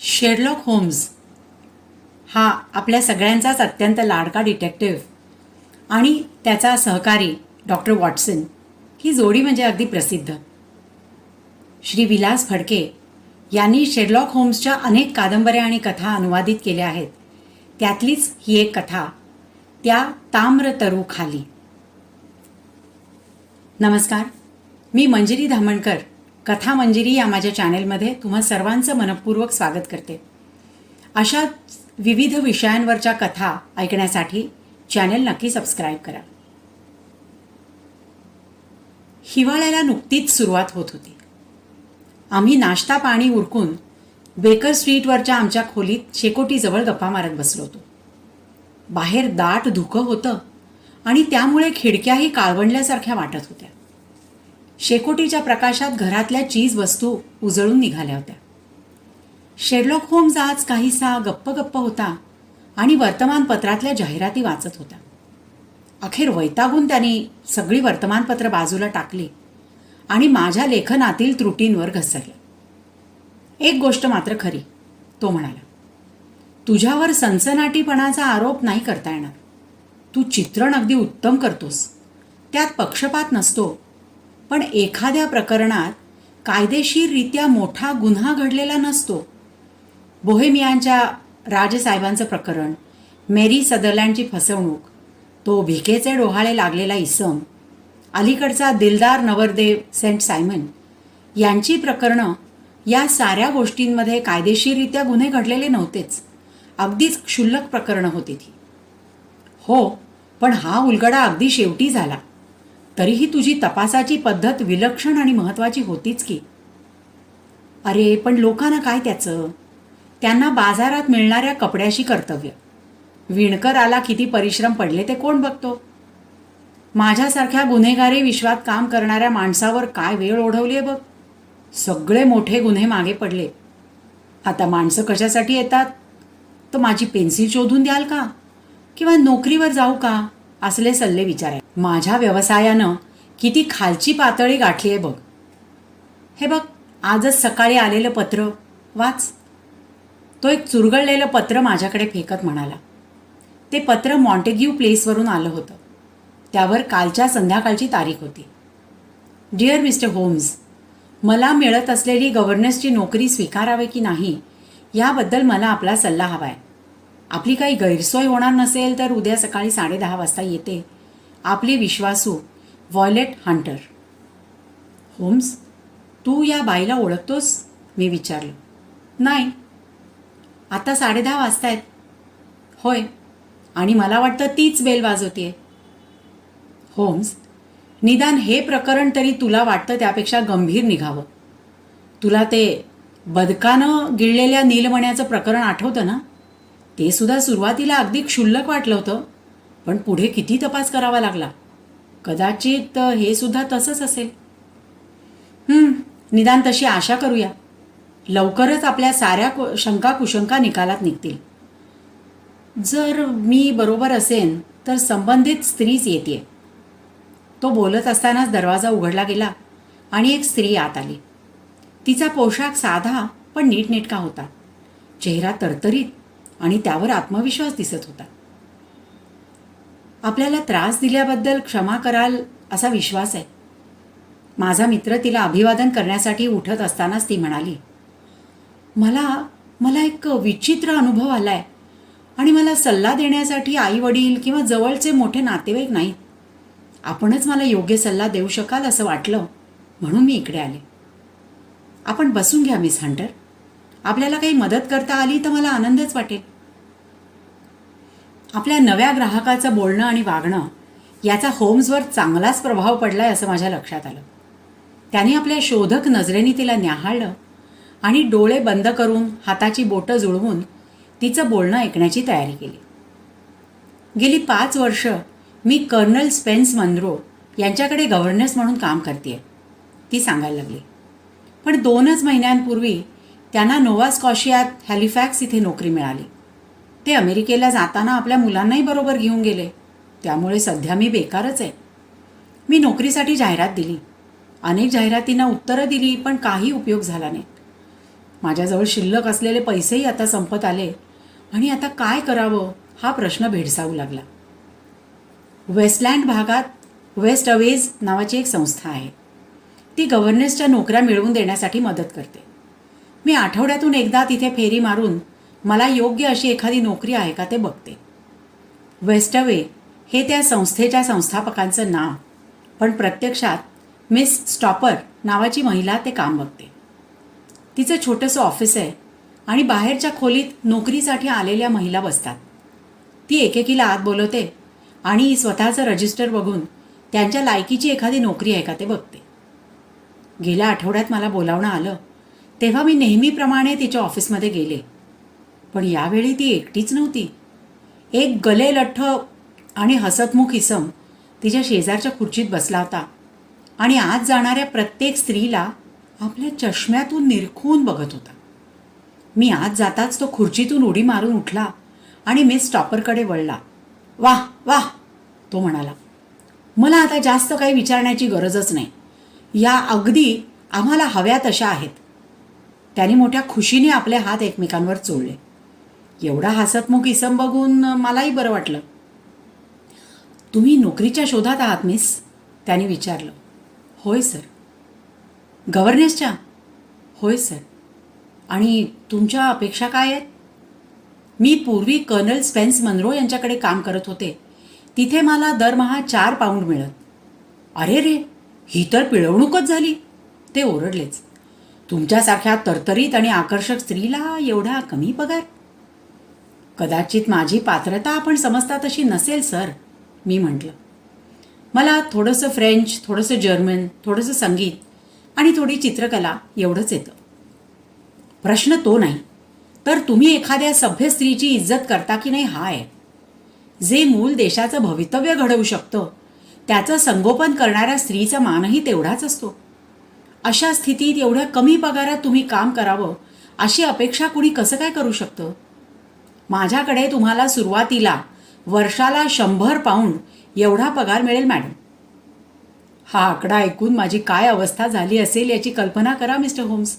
Sherlock homes हा आपल्या सगळ्यांचाच अत्यंत लाडका डिटेक्टिव्ह आणि त्याचा सहकारी डॉक्टर वॉटसन ही जोडी म्हणजे अगदी प्रसिद्ध. श्री विलास फडके यांनी शेरलॉक होम्सच्या अनेक कादंबऱ्या आणि कथा अनुवादित केल्या आहेत. त्यातलीच ही एक कथा त्या ताम्रतरू खाली. नमस्कार मी मंजिरी धामणकर. कथा मंजिरी या माझ्या चॅनेलमध्ये तुम्हा सर्वांचं मनपूर्वक स्वागत करते. अशा विविध विषयांवरच्या कथा ऐकण्यासाठी चॅनेल नक्की सबस्क्राईब करा. हिवाळ्याला नुकतीच सुरुवात होत होती. आम्ही नाश्ता पाणी उरकून बेकर स्ट्रीटवरच्या आमच्या खोलीत शेकोटीजवळ गप्पा मारत बसलो होतो. बाहेर दाट धुकं होतं आणि त्यामुळे खिडक्याही काळवंडल्यासारख्या वाटत होत्या. शेकोटीच्या प्रकाशात घरातल्या चीज वस्तू उजळून निघाल्या होत्या. शेरलॉक होम्स आज काहीसा गप्प गप्प होता आणि वर्तमानपत्रातल्या जाहिराती वाचत होता अखेर वैतागून त्यांनी सगळी वर्तमानपत्र बाजूला टाकली आणि माझ्या लेखनातील त्रुटींवर घसरले. एक गोष्ट मात्र खरी तो म्हणाला तुझ्यावर सनसनाटीपणाचा आरोप नाही करता येणार. तू चित्रण अगदी उत्तम करतोस. त्यात पक्षपात नसतो पण एखाद्या प्रकरणात कायदेशीररित्या मोठा गुन्हा घडलेला नसतो. बोहेमियांच्या राजसाहेबांचं प्रकरण मेरी सदरलँडची फसवणूक तो भिकेचे डोहाळे लागलेला इसम अलीकडचा दिलदार नवरदेव सेंट सायमन यांची प्रकरणं या साऱ्या गोष्टींमध्ये कायदेशीररित्या गुन्हे घडलेले नव्हतेच. अगदीच क्षुल्लक प्रकरणं होती ती. हो पण हा उलगडा अगदी शेवटी झाला. तरीही तुझी तपासाची पद्धत विलक्षण आणि महत्त्वाची होतीच की. अरे पण लोकांना काय त्याचं? त्यांना बाजारात मिळणाऱ्या कपड्याशी कर्तव्य. विणकराला किती परिश्रम पडले ते कोण बघतो? माझ्यासारख्या गुन्हेगारी विश्वात काम करणाऱ्या माणसावर काय वेळ ओढवली आहे बघ. सगळे मोठे गुन्हे मागे पडले. आता माणसं कशासाठी येतात? तर माझी पेन्सिल शोधून द्याल का? किंवा नोकरीवर जाऊ का? असले सल्ले विचाराय माझ्या व्यवसायानं किती खालची पातळी गाठली आहे बघ. हे बघ आजच सकाळी आलेलं पत्र वाच. तो एक चुरगळलेलं पत्र माझ्याकडे फेकत म्हणाला. ते पत्र मॉन्टेग्यू प्लेसवरून आलं होतं. त्यावर कालच्या संध्याकाळची तारीख होती. डिअर मिस्टर होम्स मला मिळत असलेली गव्हर्नन्सची नोकरी स्वीकारावी की नाही याबद्दल मला आपला सल्ला हवा आहे आपली काही गैरसोय होणार नसेल तर उद्या सकाळी साडेदहा वाजता येते. आपली विश्वासू व्हॉयलेट हंटर. होम्स तू या बाईला ओळखतोस? मी विचारलं. नाही. आता साडेदहा वाजतायत. होय. आणि मला वाटतं तीच बेल वाजवतीये. होम्स निदान हे प्रकरण तरी तुला वाटतं त्यापेक्षा गंभीर निघावं. तुला ते बदकानं गिळलेल्या नीलमण्याचं प्रकरण आठवतं ना? ते सुद्धा सुरुवातीला अगदी क्षुल्लक वाटलं होतं पण पुढे किती तपास करावा लागला? कदाचित हे सुद्धा तसंच असेल. निदान तशी आशा करूया. लवकरच आपल्या साऱ्या कु शंका कुशंका निकालात निघतील. जर मी बरोबर असेन तर संबंधित स्त्रीच येते तो बोलत असतानाच दरवाजा उघडला गेला आणि एक स्त्री आत आली. तिचा पोशाख साधा पण नीटनेटका होता. चेहरा तरतरीत आणि त्यावर आत्मविश्वास दिसत होता. आपल्याला त्रास दिल्याबद्दल क्षमा कराल असा विश्वास आहे. माझा मित्र तिला अभिवादन करण्यासाठी उठत असतानाच ती म्हणाली मला मला एक विचित्र अनुभव आलाय आणि मला सल्ला देण्यासाठी आई वडील किंवा जवळचे मोठे नातेवाईक नाहीत. आपणच मला योग्य सल्ला देऊ शकाल असं वाटलं म्हणून मी इकडे आले. आपण बसून घ्या मिस हंटर. आपल्याला काही मदत करता आली तर मला आनंदच वाटेल. आपल्या नव्या ग्राहकाचं बोलणं आणि वागणं याचा होम्सवर चांगलाच प्रभाव पडला आहे असं माझ्या लक्षात आलं. त्याने आपल्या शोधक नजरेने तिला न्याहाळलं आणि डोळे बंद करून हाताची बोटं जुळवून तिचं बोलणं ऐकण्याची तयारी केली. गेली पाच वर्ष मी कर्नल स्पेन्स मनरो यांच्याकडे गव्हर्नन्स म्हणून काम करते ती सांगायला लागली. पण दोनच महिन्यांपूर्वी त्यांना नोवा स्कॉशियात हॅलिफॅक्स इथे नोकरी मिळाली. ते अमेरिकेला जाताना आपल्या मुलांनाही बरोबर घेऊन गेले. त्यामुळे सध्या मी बेकारच आहे. मी नोकरीसाठी जाहिरात दिली. अनेक जाहिरातींना उत्तरं दिली पण काही उपयोग झाला नाही. माझ्याजवळ शिल्लक असलेले पैसेही आता संपत आले. आणि आता काय करावं हा प्रश्न भेडसावू लागला. वेस्टलँड भागात वेस्ट अवेज नावाची एक संस्था आहे. ती गव्हर्नन्सच्या नोकऱ्या मिळवून देण्यासाठी मदत करते. मी आठवड्यातून एकदा तिथे फेरी मारून मला योग्य अशी एखादी नोकरी आहे का ते बघते. वेस्टवे हे त्या संस्थेच्या संस्थापकांचं नाव पण प्रत्यक्षात मिस स्टॉपर नावाची महिला ते काम बघते. तिचं छोटंसं ऑफिस आहे आणि बाहेरच्या खोलीत नोकरीसाठी आलेल्या महिला बसतात. ती एकेकीला आत बोलवते आणि स्वतःचं रजिस्टर बघून त्यांच्या लायकीची एखादी नोकरी आहे का ते बघते. गेल्या आठवड्यात मला बोलावणं आलं तेव्हा मी नेहमीप्रमाणे तिच्या ऑफिसमध्ये गेले. पण यावेळी ती एकटीच नव्हती. एक गले लठ्ठ आणि हसतमुख इसम तिच्या शेजारच्या खुर्चीत बसला होता आणि आज जाणाऱ्या प्रत्येक स्त्रीला आपल्या चष्म्यातून निरखून बघत होता. मी आज जाताच तो खुर्चीतून उडी मारून उठला आणि मिस स्टॉपरकडे वळला. वाह वाह तो म्हणाला. मला आता जास्त काही विचारण्याची गरजच नाही. या अगदी आम्हाला हव्या तशा आहेत. त्याने मोठ्या खुशीने आपले हात एकमेकांवर चोळले. एवढा हसतमुख इसम बघून मलाही बरं वाटलं. तुम्ही नोकरीच्या शोधात आहात मिस त्याने विचारलं. होय सर. गव्हर्नेसच्या होय सर. आणि तुमच्या अपेक्षा काय आहेत? मी पूर्वी कर्नल स्पेन्स मनरो यांच्याकडे काम करत होते. तिथे मला दरमहा चार पाऊंड मिळत. अरे रे ही तर पिळवणूकच झाली. ते ओरडलेच. तुमच्यासारख्या तरतरीत आणि आकर्षक स्त्रीला एवढा कमी पगार? कदाचित माझी पात्रता आपण समजता तशी नसेल सर मी म्हटलं. मला थोडंसं फ्रेंच थोडंसं जर्मन थोडंसं संगीत आणि थोडी चित्रकला एवढंच येतं. प्रश्न तो नाही तर तुम्ही एखाद्या सभ्य स्त्रीची इज्जत करता की नाही हा आहे जे मूल देशाचं भवितव्य घडवू शकतं त्याचं संगोपन करणाऱ्या स्त्रीचा मानही तेवढाच असतो. अशा स्थितीत एवढ्या कमी पगारात तुम्ही काम करावं अशी अपेक्षा कुणी कसं काय करू शकतं? माझ्याकडे तुम्हाला सुरुवातीला वर्षाला शंभर पाऊंड एवढा पगार मिळेल मॅडम. हा आकडा ऐकून माझी काय अवस्था झाली असेल याची कल्पना करा मिस्टर होम्स.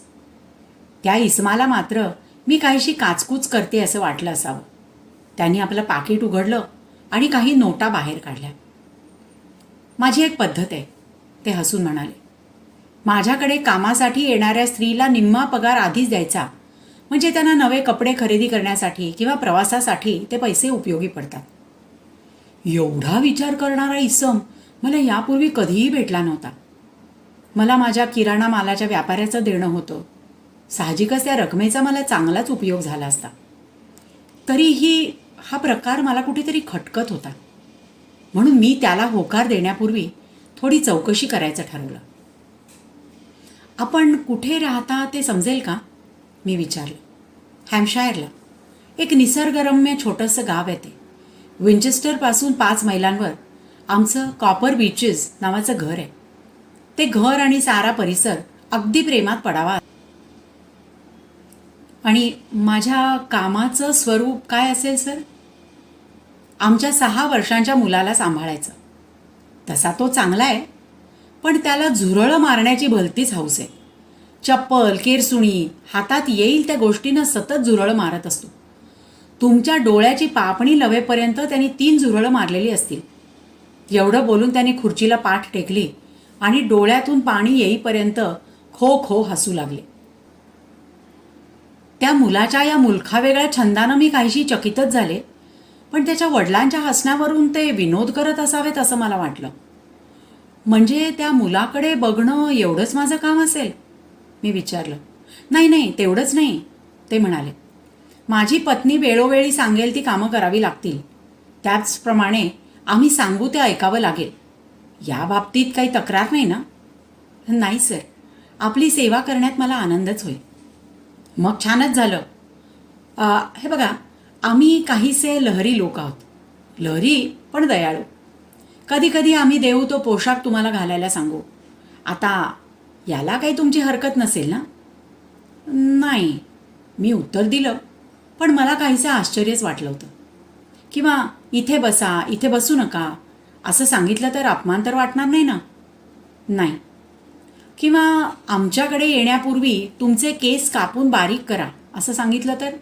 त्या इस्माला मात्र मी काहीशी काचकूच करते असं वाटलं असावं. त्यांनी आपलं पाकिट उघडलं आणि काही नोटा बाहेर काढल्या. माझी एक पद्धत आहे ते हसून म्हणाले. माझ्याकडे कामासाठी येणाऱ्या स्त्रीला निम्मा पगार आधीच द्यायचा म्हणजे त्यांना नवे कपडे खरेदी करण्यासाठी किंवा प्रवासासाठी ते पैसे उपयोगी पडतात. एवढा विचार करणारा इसम मला यापूर्वी कधीही भेटला नव्हता. मला माझ्या किराणा मालाच्या व्यापाऱ्याचं देणं होतं. साहजिकच त्या रकमेचा मला चांगलाच उपयोग झाला असता. तरीही हा प्रकार मला कुठेतरी खटकत होता. म्हणून मी त्याला होकार देण्यापूर्वी थोडी चौकशी करायचं ठरवलं. आपण कुठे राहता ते समजेल का? मी विचारलं. हॅमशायरला एक निसर्गरम्य छोटंसं गाव आहे ते. विंचेस्टरपासून पाच मैलांवर आमचं कॉपर बीचेस नावाचं घर आहे. ते घर आणि सारा परिसर अगदी प्रेमात पडावा. आणि माझ्या कामाचं स्वरूप काय असेल सर? आमच्या सहा वर्षांच्या मुलाला सांभाळायचं. तसा तो चांगला आहे पण त्याला झुरळं मारण्याची भलतीच हौस आहे. चप्पल केरसुणी हातात येईल त्या गोष्टीनं सतत झुरळ मारत असतो. तुमच्या डोळ्याची पापणी लवेपर्यंत त्यांनी तीन झुरळं मारलेली असतील. एवढं बोलून त्याने खुर्चीला पाठ टेकली आणि डोळ्यातून पाणी येईपर्यंत खो खो हसू लागले. त्या मुलाच्या या मुलखावेगळ्या छंदानं मी काहीशी चकितच झाले पण त्याच्या वडिलांच्या हसण्यावरून ते विनोद करत असावेत असं मला वाटलं. म्हणजे त्या मुलाकडे बघणं एवढंच माझं काम असेल? मी विचारलं. नाही नाही तेवढंच नाही ते म्हणाले. माझी पत्नी वेळोवेळी सांगेल ती कामं करावी लागतील. त्याचप्रमाणे आम्ही सांगू ते ऐकावं लागेल. या बाबतीत काही तक्रार नाही ना? नाही सर. आपली सेवा करण्यात मला आनंदच होईल. मग छानच झालं. हे बघा आम्ही काहीसे लहरी लोक आहोत. लहरी पण दयाळू. कधी कधी आम्ही देऊ तो पोशाख तुम्हाला घालायला सांगू. आता याला काही तुमची हरकत नसेल ना? नाही. मी उत्तर दिलं. पण मला काहीसं आश्चर्यच वाटलं होतं. किंवा इथे बसा इथे बसू नका. असं सांगितलं तर अपमान तर वाटणार नाही ना? नाही. किंवा आमच्याकडे येण्यापूर्वी तुमचे केस कापून बारीक करा असं सांगितलं तर?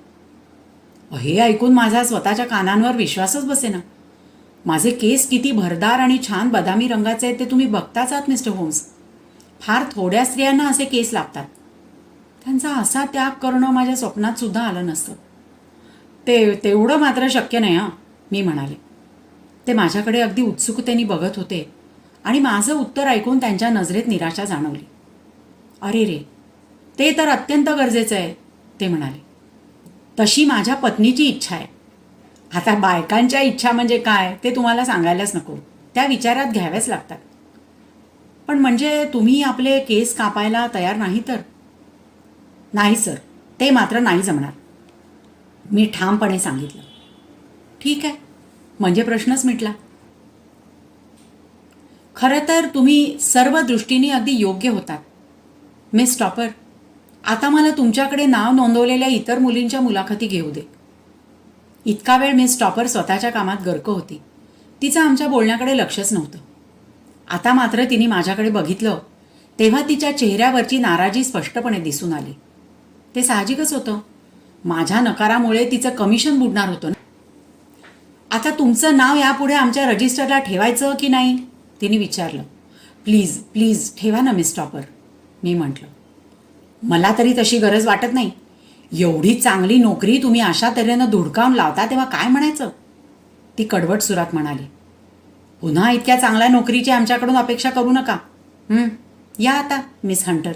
हे ऐकून माझा स्वतःच्या कानांवर विश्वासच बसेना. माझे केस किती भरदार आणि छान बदामी रंगाचे आहेत ते तुम्ही बघताच आहात मिस्टर होम्स. फार थोड्या स्त्रियांना असे केस लागतात. त्यांचा असा त्याग करणं माझ्या स्वप्नात सुद्धा आलं नसतं. ते तेवढं मात्र शक्य नाही हां मी म्हणाले. ते माझ्याकडे अगदी उत्सुकतेने बघत होते आणि माझं उत्तर ऐकून त्यांच्या नजरेत निराशा जाणवली. अरे रे ते तर अत्यंत गरजेचं आहे ते म्हणाले. तशी माझ्या पत्नीची इच्छा आहे. आता बायकांच्या इच्छा म्हणजे काय ते तुम्हाला सांगायलाच नको. त्या विचारात घ्याव्याच लागतात. पण म्हणजे तुम्ही आपले केस कापायला तयार नाही तर? नाही सर. ते मात्र नाही जमणार. मी ठामपणे सांगितलं. ठीक आहे. म्हणजे प्रश्नच मिटला. खरं तर तुम्ही सर्व दृष्टीने अगदी योग्य होतात. मिस टॉपर आता मला तुमच्याकडे नाव नोंदवलेल्या इतर मुलींच्या मुलाखती घेऊ दे. इतका वेळ मिस टॉपर स्वतःच्या कामात गर्क होती. तिचं आमच्या बोलण्याकडे लक्षच नव्हतं. आता मात्र तिने माझ्याकडे बघितलं तेव्हा तिच्या चेहऱ्यावरची नाराजी स्पष्टपणे दिसून आली. ते साहजिकच होतं. माझ्या नकारामुळे तिचं कमिशन बुडणार होतं ना? आता तुमचं नाव यापुढे आमच्या रजिस्टरला ठेवायचं की नाही? तिने विचारलं. प्लीज प्लीज ठेवा ना मिस टॉपर मी म्हटलं. मला तरी तशी गरज वाटत नाही. एवढी चांगली नोकरी तुम्ही अशा तऱ्हेनं धुडकावून लावता तेव्हा काय म्हणायचं? ती कडवट सुरात म्हणाली. पुन्हा इतक्या चांगल्या नोकरीची आमच्याकडून अपेक्षा करू नका. या आता मिस हंटर.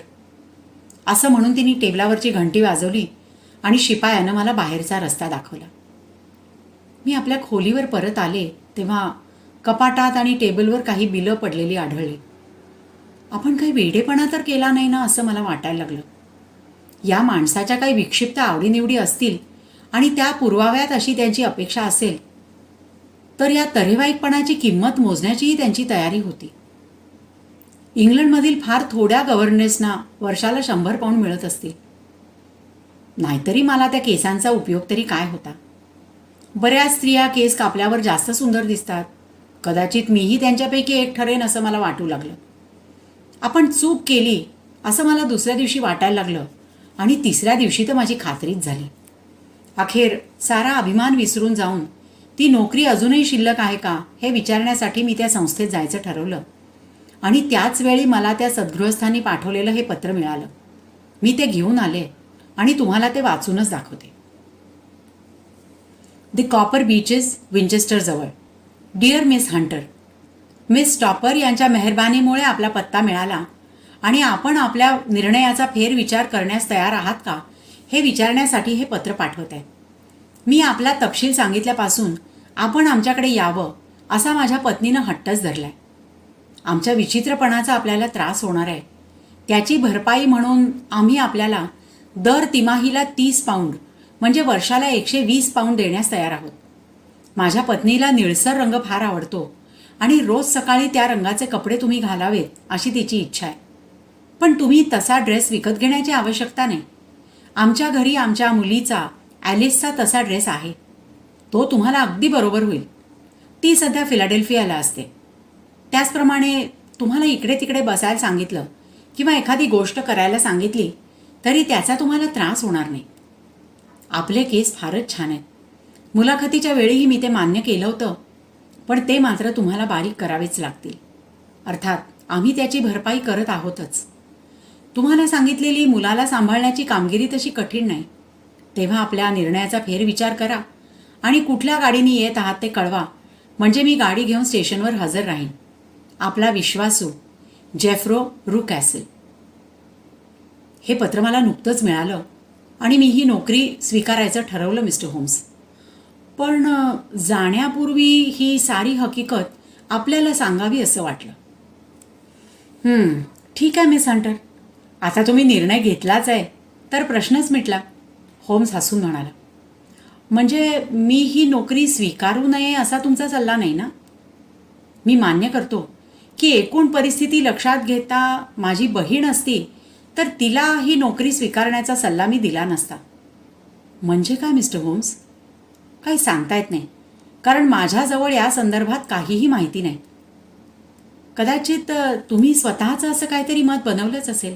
असं म्हणून तिने टेबलावरची घंटी वाजवली आणि शिपायानं मला बाहेरचा रस्ता दाखवला. मी आपल्या खोलीवर परत आले तेव्हा कपाटात आणि टेबलवर काही बिलं पडलेली आढळली. आपण काही वेडेपणा तर केला नाही ना असं मला वाटायला लागलं. या माणसाच्या काही विक्षिप्त आवडीनिवडी असतील आणि त्या पुरवाव्यात अशी त्यांची अपेक्षा असेल तर या तरेवाईकपणाची किंमत मोजण्याचीही त्यांची तयारी होती. इंग्लंडमधील फार थोड्या गव्हर्नन्सना वर्षाला शंभर पाऊंड मिळत असतील. नाहीतरी मला त्या केसांचा उपयोग तरी काय होता? बऱ्याच स्त्रिया केस कापल्यावर जास्त सुंदर दिसतात. कदाचित मीही त्यांच्यापैकी एक ठरेन असं मला वाटू लागलं. आपण चूक केली असं मला दुसऱ्या दिवशी वाटायला लागलं आणि तिसऱ्या दिवशी तर माझी खात्रीच झाली. अखेर सारा अभिमान विसरून जाऊन ती नोकरी अजूनही शिल्लक आहे का हे विचारण्यासाठी मी त्या संस्थेत जायचं ठरवलं. आणि त्याच वेळी मला त्या सद्गृहस्थांनी पाठवलेलं हे पत्र मिळालं. मी ते घेऊन आले आणि तुम्हाला ते वाचूनच दाखवते. The copper beeches विंचेस्टरजवळ dear miss Hunter miss Toller यांच्या मेहरबानीमुळे आपला पत्ता मिळाला आणि आपण आपल्या निर्णयाचा फेरविचार करण्यास तयार आहात का हे विचारण्यासाठी हे पत्र पाठवत आहे मी आपला तपशील सांगितल्यापासून आपण आमच्याकडे यावं असा माझ्या पत्नीनं हट्टच धरलाय. आमच्या विचित्रपणाचा आपल्याला त्रास होणार आहे. त्याची भरपाई म्हणून आम्ही आपल्याला दर तिमाहीला तीस पाऊंड म्हणजे वर्षाला एकशे वीस पाऊंड देण्यास तयार आहोत. माझ्या पत्नीला निळसर रंग फार आवडतो आणि रोज सकाळी त्या रंगाचे कपडे तुम्ही घालावेत अशी तिची इच्छा आहे. पण तुम्ही तसा ड्रेस विकत घेण्याची आवश्यकता नाही. आमच्या घरी आमच्या मुलीचा ॲलिसचा तसा ड्रेस आहे. तो तुम्हाला अगदी बरोबर होईल. ती सध्या फिलाडेल्फियाला असते. त्याचप्रमाणे तुम्हाला इकडे तिकडे बसायला सांगितलं किंवा एखादी गोष्ट करायला सांगितली तरी त्याचा तुम्हाला त्रास होणार नाही. आपले केस फारच छान आहेत. मुलाखतीच्या वेळीही मी ते मान्य केलं होतं पण ते मात्र तुम्हाला बारीक करावेच लागतील. अर्थात आम्ही त्याची भरपाई करत आहोतच. तुम्हाला सांगितलेली मुलाला सांभाळण्याची कामगिरी तशी कठीण नाही. तेव्हा आपल्या निर्णयाचा फेरविचार करा आणि कुठल्या गाडीने येत आहात ते कळवा. म्हणजे मी गाडी घेऊन स्टेशनवर हजर राहीन. आपला विश्वासू जेफ्रो रू कॅसल हे पत्र मला नुकतंच मिळालं आणि मी ही नोकरी स्वीकारायचं ठरवलं मिस्टर होम्स. पण जाण्यापूर्वी ही सारी हकीकत आपल्याला सांगावी असं वाटलं. ठीक आहे मिस हंटर. आता तुम्ही निर्णय घेतलाच आहे तर प्रश्नच मिटला. होम्स हसून म्हणाला म्हणजे मी ही नोकरी स्वीकारू नये असा तुमचा सल्ला नाही ना? मी मान्य करतो की एकूण परिस्थिती लक्षात घेता माझी बहीण असती तर तिला ही नोकरी स्वीकारण्याचा सल्ला मी दिला नसता. म्हणजे काय मिस्टर होम्स? काही सांगता येत नाही कारण माझ्याजवळ या संदर्भात काहीही माहिती नाही. कदाचित तुम्ही स्वतःचं असं काहीतरी मत बनवलंच असेल.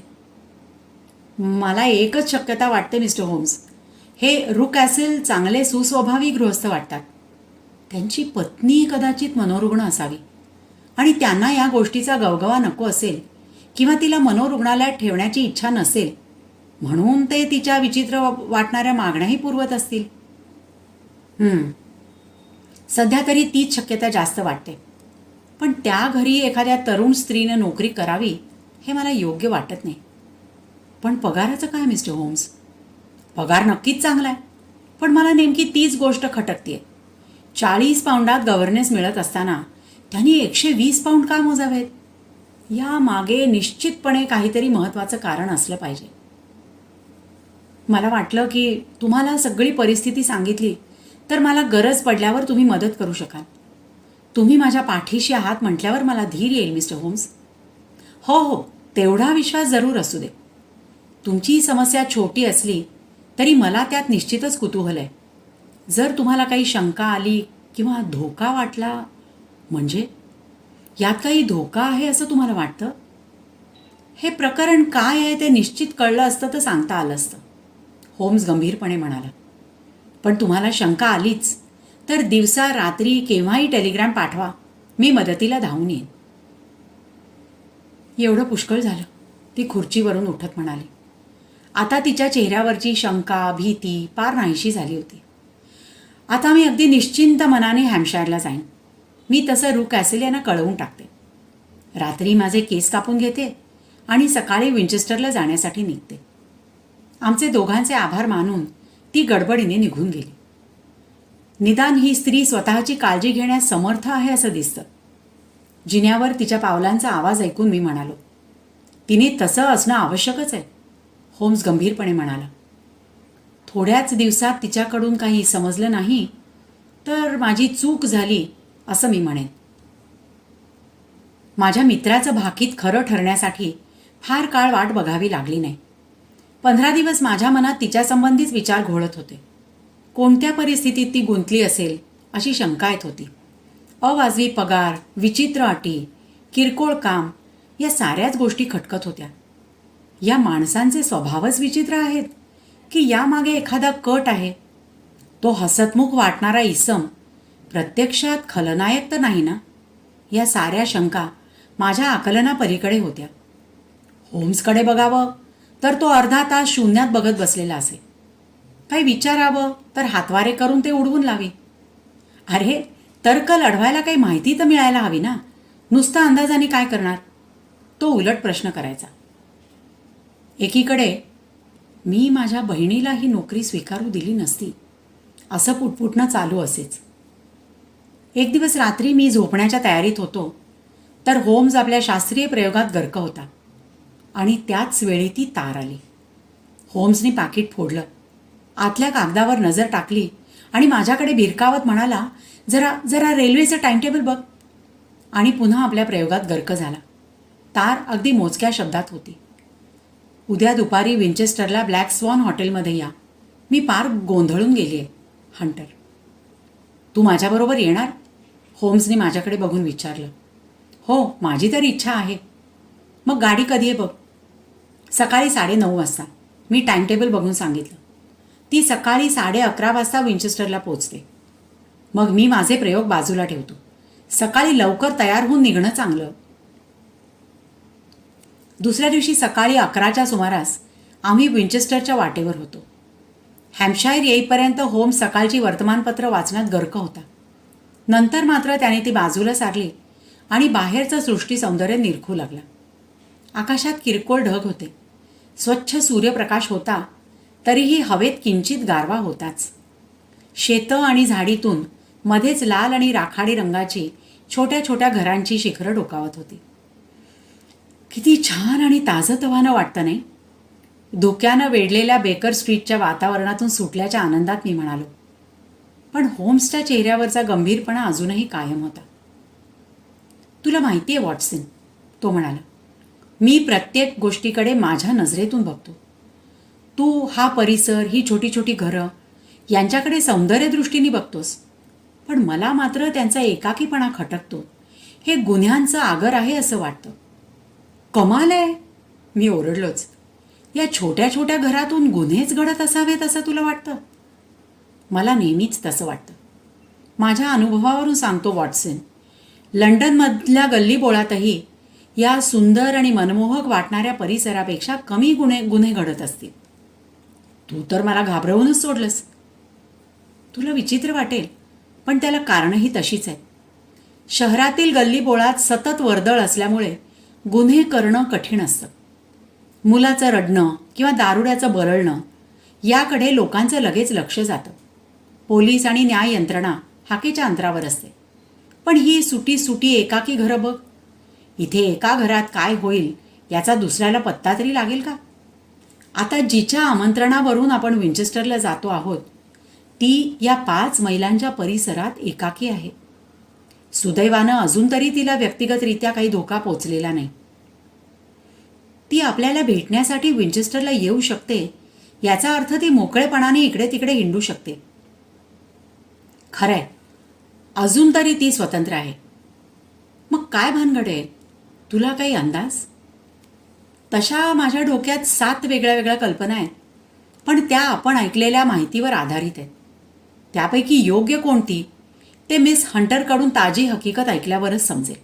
मला एकच शक्यता वाटते मिस्टर होम्स हे रुक असेल चांगले सुस्वभावी गृहस्थ वाटतात. त्यांची पत्नी कदाचित मनोरुग्ण असावी. आणि त्यांना या गोष्टीचा गवगवा नको असेल किंवा तिला मनोरुग्णालयात ठेवण्याची इच्छा नसेल म्हणून ते तिच्या विचित्र वाटणाऱ्या मागण्याही पुरवत असतील. सध्या तरी तीच शक्यता जास्त वाटते. पण त्या घरी एखाद्या तरुण स्त्रीनं नोकरी करावी हे मला योग्य वाटत नाही. पण पगाराचं काय मिस्टर होम्स? पगार नक्कीच चांगला आहे. पण मला नेमकी तीच गोष्ट खटकते चाळीस पाऊंडात गव्हर्नन्स मिळत असताना त्यांनी एकशे वीस पाऊंड का मोजावेत? या मागे निश्चितपणे काहीतरी महत्त्वाचं कारण असलं पाहिजे. मला वाटलं की तुम्हाला सगळी परिस्थिती सांगितली तर मला गरज पडल्यावर तुम्ही मदत करू शकाल. तुम्ही माझ्या पाठीशी आहात म्हटल्यावर मला धीर येईल मिस्टर होम्स. हो हो तेवढा विश्वास जरूर असू दे. तुमची समस्या छोटी असली तरी मला त्यात निश्चितच कुतूहल आहे. जर तुम्हाला काही शंका आली किंवा धोका वाटला म्हणजे? यात काही धोका आहे असं तुम्हाला वाटतं? हे प्रकरण काय आहे ते निश्चित कळलं असतं तर सांगता आलं असतं. होम्स गंभीरपणे म्हणाला पण तुम्हाला शंका आलीच तर दिवसा रात्री केव्हाही टेलिग्राम पाठवा. मी मदतीला धावून येईन. एवढं पुष्कळ झालं. ती खुर्चीवरून उठत म्हणाली आता तिच्या चेहऱ्यावरची शंका भीती पार नाहीशी झाली होती. आता मी अगदी निश्चिंत मनाने हॅमशायरला जाईन. मी तसं रू कॅसेल यांना कळवून टाकते. रात्री माझे केस कापून घेते आणि सकाळी विंचेस्टरला जाण्यासाठी निघते. आमचे दोघांचे आभार मानून ती गडबडीने निघून गेली. निदान ही स्त्री स्वतःची काळजी घेण्यास समर्थ आहे असं दिसतं. जिन्यावर तिच्या पावलांचा आवाज ऐकून मी म्हणालो तिने तसं असणं आवश्यकच आहे. होम्स गंभीरपणे म्हणाला. थोड्याच दिवसात तिच्याकडून काही समजलं नाही तर माझी चूक झाली असं मी म्हणेन. माझ्या मित्राचं भाकीत खरं ठरण्यासाठी फार काळ वाट बघावी लागली नाही. पंधरा दिवस माझ्या मनात तिच्यासंबंधीच विचार घोळत होते. कोणत्या परिस्थितीत ती गुंतली असेल अशी शंका येत होती. अवाजवी पगार विचित्र अटी किरकोळ काम या साऱ्याच गोष्टी खटकत होत्या. या माणसांचे स्वभावच विचित्र आहेत की यामागे एखादा कट आहे. तो हसतमुख वाटणारा इसम प्रत्यक्षात खलनायक तर नाही ना? या साऱ्या शंका माझ्या आकलनापलीकडे होत्या. होम्सकडे बघावं तर तो अर्धा तास शून्यात बघत बसलेला असे. काही विचारावं तर हातवारे करून ते उडवून लावे. अरे तर्क लढवायला काही माहिती तर मिळायला हवी ना? नुसता अंदाजाने काय करणार? तो उलट प्रश्न करायचा. एकीकडे मी माझ्या बहिणीला ही नोकरी स्वीकारू दिली नसती. असं पुटपुटणं चालू असेच. एक दिवस रात्री मी झोपण्याच्या तयारीत होतो तर होम्स आपल्या शास्त्रीय प्रयोगात गर्क होता आणि त्याच वेळी ती तार आली. होम्सने पाकिट फोडलं. आतल्या कागदावर नजर टाकली आणि माझ्याकडे भिरकावत म्हणाला जरा जरा रेल्वेचं टाइमटेबल बघ. आणि पुन्हा आपल्या प्रयोगात गर्क झाला. तार अगदी मोजक्या शब्दात होती. उद्या दुपारी विंचेस्टरला ब्लॅक स्वॉन हॉटेलमध्ये या. मी पार गोंधळून गेली आहे हंटर. तू माझ्याबरोबर येणार? होम्सने माझ्याकडे बघून विचारलं. हो माझी तर इच्छा आहे. मग गाडी कधी आहे बघ? सकाळी साडेनऊ वाजता. मी टाइमटेबल बघून सांगितलं. ती सकाळी साडे अकरा वाजता विंचेस्टरला पोचते मग मी माझे प्रयोग बाजूला ठेवतो. सकाळी लवकर तयार होऊन निघणं चांगलं. दुसऱ्या दिवशी सकाळी अकराच्या सुमारास आम्ही विंचेस्टरच्या वाटेवर होतो. हॅम्पशायर येईपर्यंत होम सकाळची वर्तमानपत्र वाचण्यात गर्क होता. नंतर मात्र त्याने ती बाजूला सारली आणि बाहेरचं सृष्टी सौंदर्य निरखू लागला. आकाशात किरकोळ ढग होते. स्वच्छ सूर्यप्रकाश होता तरीही हवेत किंचित गारवा होताच. शेतं आणि झाडीतून मध्येच लाल आणि राखाडी रंगाची छोट्या छोट्या घरांची शिखरं डोकावत होती. किती छान आणि ताजंतवानं वाटतं नाही? धुक्यानं वेढलेल्या बेकर स्ट्रीटच्या वातावरणातून सुटल्याच्या आनंदात मी म्हणालो. पण होम्सच्या चेहऱ्यावरचा गंभीरपणा अजूनही कायम होता. तुला माहिती आहे वॉटसन तो म्हणाला मी प्रत्येक गोष्टीकडे माझ्या नजरेतून बघतो. तू हा परिसर ही छोटी छोटी घरं यांच्याकडे सौंदर्यदृष्टीने बघतोस. पण मला मात्र त्यांचा एकाकीपणा खटकतो. हे गुन्ह्यांचं आगर आहे असं वाटतं. कमाल आहे. मी ओरडलोच. या छोट्या छोट्या घरातून गुन्हेच घडत असावेत असं तुला वाटतं? मला नेहमीच तसं वाटतं. माझ्या अनुभवावरून सांगतो वॉटसन. लंडनमधल्या गल्लीबोळातही या सुंदर आणि मनमोहक वाटणाऱ्या परिसरापेक्षा कमी गुन्हे गुन्हे घडत असतील. तू तर मला घाबरवूनच सोडलंस. तुला विचित्र वाटेल पण त्याला कारणही तशीच आहे. शहरातील गल्लीबोळात सतत वर्दळ असल्यामुळे गुन्हे करणं कठीण असतं. मुलाचं रडणं किंवा दारुड्याचं बरळणं याकडे लोकांचं लगेच लक्ष जातं. पोलीस आणि न्याय यंत्रणा हाकेच्या अंतरावर असते. पण ही सुटी सुटी एकाकी घरं बघ. इथे एका घरात काय होईल याचा दुसऱ्याला पत्ता तरी लागेल का? आता जिच्या आमंत्रणावरून आपण विंचेस्टरला जातो आहोत ती या पाच महिलांच्या परिसरात एकाकी आहे. सुदैवानं अजून तरी तिला व्यक्तिगतरित्या काही धोका पोचलेला नाही. ती आपल्याला भेटण्यासाठी विंचेस्टरला येऊ शकते याचा अर्थ ती मोकळेपणाने इकडे तिकडे हिंडू शकते. खरंय अजून तरी ती स्वतंत्र आहे. मग काय भानगड आहे? तुला काही अंदाज? तशा माझ्या डोक्यात सात वेगळ्या वेगळ्या कल्पना आहेत पण त्या आपण ऐकलेल्या माहितीवर आधारित आहेत. त्यापैकी योग्य कोणती ते मिस हंटरकडून ताजी हकीकत ऐकल्यावरच समजेल.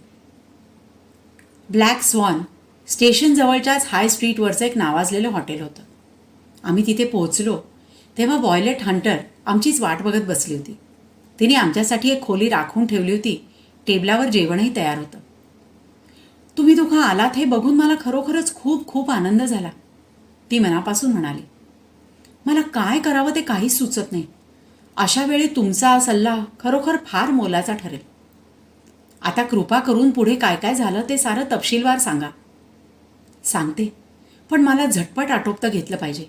ब्लॅक स्वॉन स्टेशनजवळच्याच हाय स्ट्रीटवरचं एक नावाजलेलं हॉटेल होतं. आम्ही तिथे पोहोचलो तेव्हा वॉयलेट हंटर आमचीच वाट बघत बसली होती. तिने आमच्यासाठी एक खोली राखून ठेवली होती टेबलावर जेवणही तयार होतं. तुम्ही दोघं आलात हे बघून मला खरोखरच खूप खूप आनंद झाला. ती मनापासून म्हणाली मला काय करावं ते काहीच सुचत नाही. अशा वेळी तुमचा सल्ला खरोखर फार मोलाचा ठरेल. आता कृपा करून पुढे काय काय झालं ते सारं तपशीलवार सांगा. सांगते पण मला झटपट आटोपतं घेतलं पाहिजे.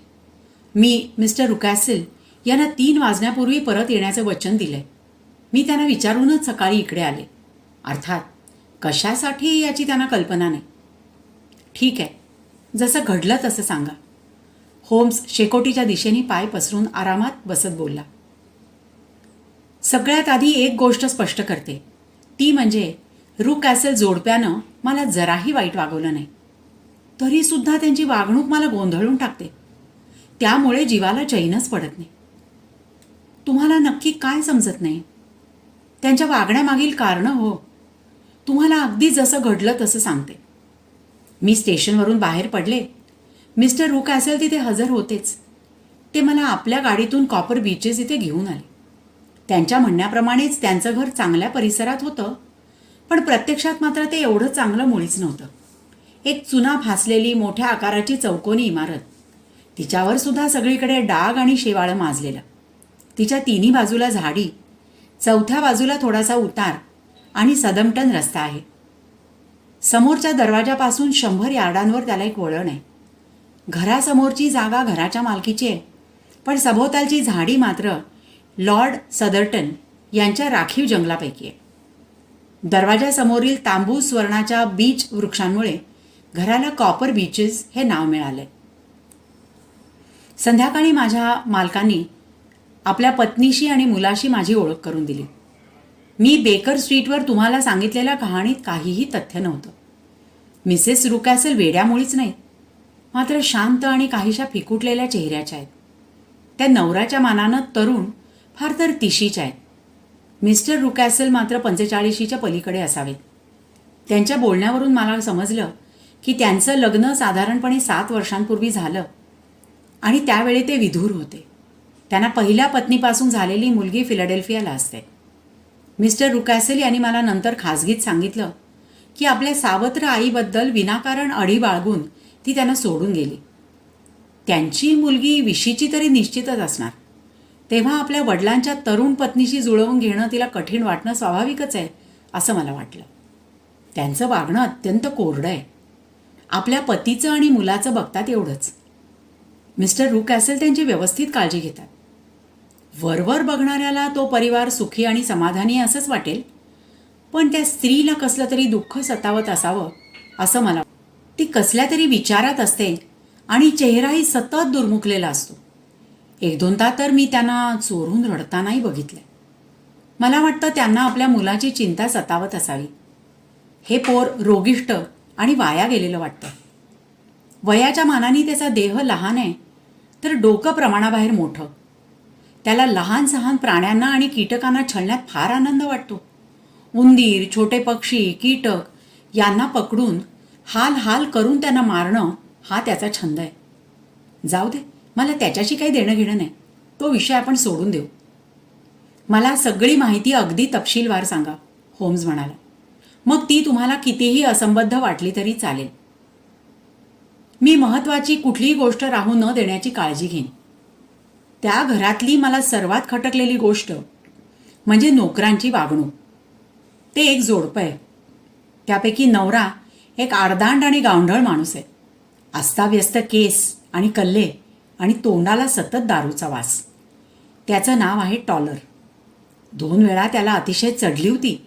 मी मिस्टर रुकॅसिल यांना तीन वाजण्यापूर्वी परत येण्याचं वचन दिलंय. मी त्यांना विचारूनच सकाळी इकडे आले. अर्थात कशासाठी याची त्यांना कल्पना नाही. ठीक आहे जसं घडलं तसं सांगा. होम्स शेकोटीच्या दिशेने पाय पसरून आरामात बसत बोलला. सगळ्यात आधी एक गोष्ट स्पष्ट करते. ती म्हणजे रू कॅसेल जोडप्यानं मला जराही वाईट वागवलं नाही. तरीसुद्धा त्यांची वागणूक मला गोंधळून टाकते. त्यामुळे जीवाला चैनच पडत नाही. तुम्हाला नक्की काय समजत नाही? त्यांच्या वागण्यामागील कारणं हो. तुम्हाला अगदी जसं घडलं तसं सांगते. मी स्टेशनवरून बाहेर पडले. मिस्टर रूक असेल तिथे हजर होतेच. ते मला आपल्या गाडीतून कॉपर बीचेस इथे घेऊन आले. त्यांच्या म्हणण्याप्रमाणेच त्यांचं घर चांगल्या परिसरात होतं. पण प्रत्यक्षात मात्र ते एवढं चांगलं मुळीच नव्हतं. एक चुना फासलेली मोठ्या आकाराची चौकोनी इमारत. तिच्यावर सुद्धा सगळीकडे डाग आणि शेवाळं माजलेलं. तिच्या तिन्ही बाजूला झाडी चौथ्या बाजूला थोडासा उतार आणि सदमटन रस्ता आहे. समोरच्या दरवाजापासून शंभर यार्डांवर त्याला एक वळण आहे. घरासमोरची जागा घराच्या मालकीची आहे. पण सभोवतालची झाडी मात्र लॉर्ड सदर्टन यांच्या राखीव जंगलापैकी आहे दरवाजासमोरील तांबू स्वर्णाच्या बीच वृक्षांमुळे घराला कॉपर बीचेस हे नाव मिळाले. संध्याकाळी माझ्या मालकांनी आपल्या पत्नीशी आणि मुलाशी माझी ओळख करून दिली. मी बेकर स्ट्रीटवर तुम्हाला सांगितलेल्या कहाणीत काहीही तथ्य नव्हतं. मिसेस रुकॅसल वेड्यामुळेच नाही मात्र शांत आणि काहीशा फिकुटलेल्या चेहऱ्याच्या आहेत. त्या नवऱ्याच्या मानानं तरुण फार तर तिशीच्या आहेत. मिस्टर रुकॅसल मात्र पंचेचाळीशीच्या पलीकडे असावेत त्यांच्या बोलण्यावरून मला समजलं की त्यांचं लग्न साधारणपणे सात वर्षांपूर्वी झालं आणि त्यावेळी ते विधूर होते. त्यांना पहिल्या पत्नीपासून झालेली मुलगी फिलाडेल्फियाला असते. मिस्टर रुकॅसेल यांनी मला नंतर खाजगीत सांगितलं की आपल्या सावत्र आईबद्दल विनाकारण अडी बाळगून ती त्यांना सोडून गेली. त्यांची मुलगी विशीची तरी निश्चितच असणार. तेव्हा आपल्या वडिलांच्या तरुण पत्नीशी जुळवून घेणं तिला कठीण वाटणं स्वाभाविकच आहे असं मला वाटलं. त्यांचं वागणं अत्यंत कोरडं आहे. आपल्या पतीचं आणि मुलाचं बघतात एवढंच. मिस्टर रूक असेल त्यांची व्यवस्थित काळजी घेतात. वरवर बघणाऱ्याला तो परिवार सुखी आणि समाधानी असंच वाटेल. पण त्या स्त्रीला कसलं तरी दुःख सतावत असावं असं मला ती कसल्या तरी विचारात असते आणि चेहराही सतत दुर्मुखलेला असतो. एक दोनदा तर मी त्यांना चोरून रडतानाही बघितलंय. मला वाटतं त्यांना आपल्या मुलाची चिंता सतावत असावी. हे पोर रोगिष्ट आणि वाया गेलेलं वाटतं. वयाच्या मानाने त्याचा देह लहान आहे तर डोकं प्रमाणाबाहेर मोठं. त्याला लहान सहान प्राण्यांना आणि कीटकांना छळण्यात फार आनंद वाटतो. उंदीर छोटे पक्षी कीटक यांना पकडून हाल हाल करून त्यांना मारणं हा त्याचा छंद आहे. जाऊ दे. मला त्याच्याशी काही देणं घेणं नाही. तो विषय आपण सोडून देऊ. मला सगळी माहिती अगदी तपशीलवार सांगा होम्स म्हणाला. मग ती तुम्हाला कितीही असंबद्ध वाटली तरी चालेल. मी महत्त्वाची कुठलीही गोष्ट राहू न देण्याची काळजी घेईन. त्या घरातली मला सर्वात खटकलेली गोष्ट म्हणजे नोकरांची वागणूक. ते एक जोडपं आहे. त्यापैकी नवरा एक आडदांड आणि गावंढळ माणूस आहे. अस्ताव्यस्त केस आणि कल्ले आणि तोंडाला सतत दारूचा वास. त्याचं नाव आहे टॉलर. दोन वेळा त्याला अतिशय चढली होती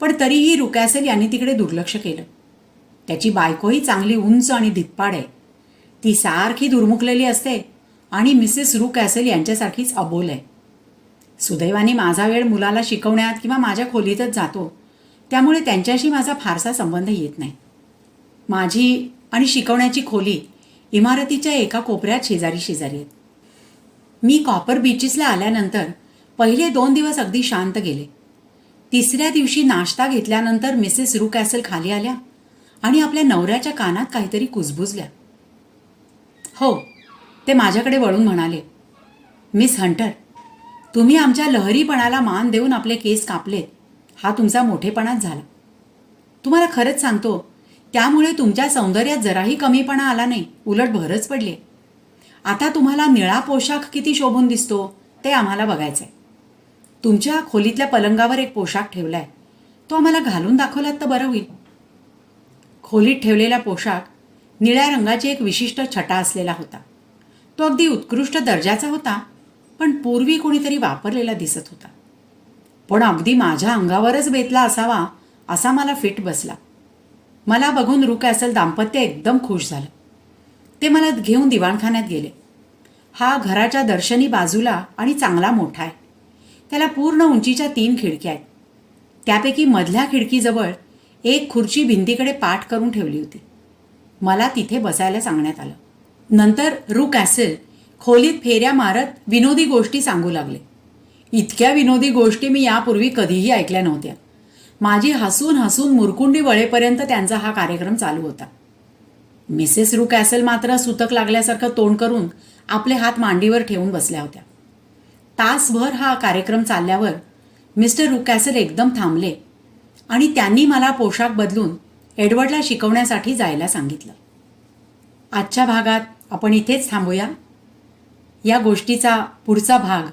पण तरीही रुकॅसेल यांनी तिकडे दुर्लक्ष केलं. त्याची बायकोही चांगली उंच आणि धिप्पाड आहे. ती सारखी दुर्मुखलेली असते आणि मिसेस रू कॅसल यांच्यासारखीच अबोल आहे. सुदैवाने माझा वेळ मुलाला शिकवण्यात किंवा माझ्या खोलीतच जातो त्यामुळे त्यांच्याशी माझा फारसा संबंध येत नाही. माझी आणि शिकवण्याची खोली इमारतीच्या एका कोपऱ्यात शेजारी शेजारी आहेत. मी कॉपर बीचेसला आल्यानंतर पहिले दोन दिवस अगदी शांत गेले. तिसऱ्या दिवशी नाश्ता घेतल्यानंतर मिसेस रू कॅसल खाली आल्या आणि आपल्या नवऱ्याच्या कानात काहीतरी कुजबुजल्या. हो ते माझ्याकडे वळून म्हणाले मिस हंटर तुम्ही आमच्या लहरीपणाला मान देऊन आपले केस कापलेत. हा तुमचा मोठेपणाच झाला. तुम्हाला खरंच सांगतो त्यामुळे तुमच्या सौंदर्यात जराही कमीपणा आला नाही. उलट भरच पडली आता तुम्हाला निळा पोशाख किती शोभून दिसतो ते आम्हाला बघायचं आहे तुमच्या खोलीतल्या पलंगावर एक पोशाख ठेवला आहे तो आम्हाला घालून दाखवलात तर बरं होईल. खोलीत ठेवलेला पोशाख निळ्या रंगाची एक विशिष्ट छटा असलेला होता. तो अगदी उत्कृष्ट दर्जाचा होता पण पूर्वी कोणीतरी वापरलेला दिसत होता. पण अगदी माझ्या अंगावरच बेतला असावा असा मला फिट बसला. मला बघून रुकॅसल दाम्पत्य एकदम खुश झालं. ते मला घेऊन दिवाणखान्यात गेले. हा घराच्या दर्शनी बाजूला आणि चांगला मोठा आहे. त्याला पूर्ण उंचीच्या तीन खिडक्या आहेत. त्यापैकी मधल्या खिडकीजवळ एक खुर्ची भिंतीकडे पाठ करून ठेवली होती. मला तिथे बसायला सांगण्यात आलं. नंतर रू कॅसेल खोलीत फेऱ्या मारत विनोदी गोष्टी सांगू लागले. इतक्या विनोदी गोष्टी मी यापूर्वी कधीही ऐकल्या नव्हत्या. माझी हसून हसून मुरकुंडी वळेपर्यंत त्यांचा हा कार्यक्रम चालू होता. मिसेस रू कॅसल मात्र सुतक लागल्यासारखं तोंड करून आपले हात मांडीवर ठेवून बसल्या होत्या. तासभर हा कार्यक्रम चालल्यावर मिस्टर रू कॅसल एकदम थांबले आणि त्यांनी मला पोशाख बदलून एडवर्डला शिकवण्यासाठी जायला सांगितलं. आजच्या भागात आपण इथेच थांबूया. या गोष्टीचा पुढचा भाग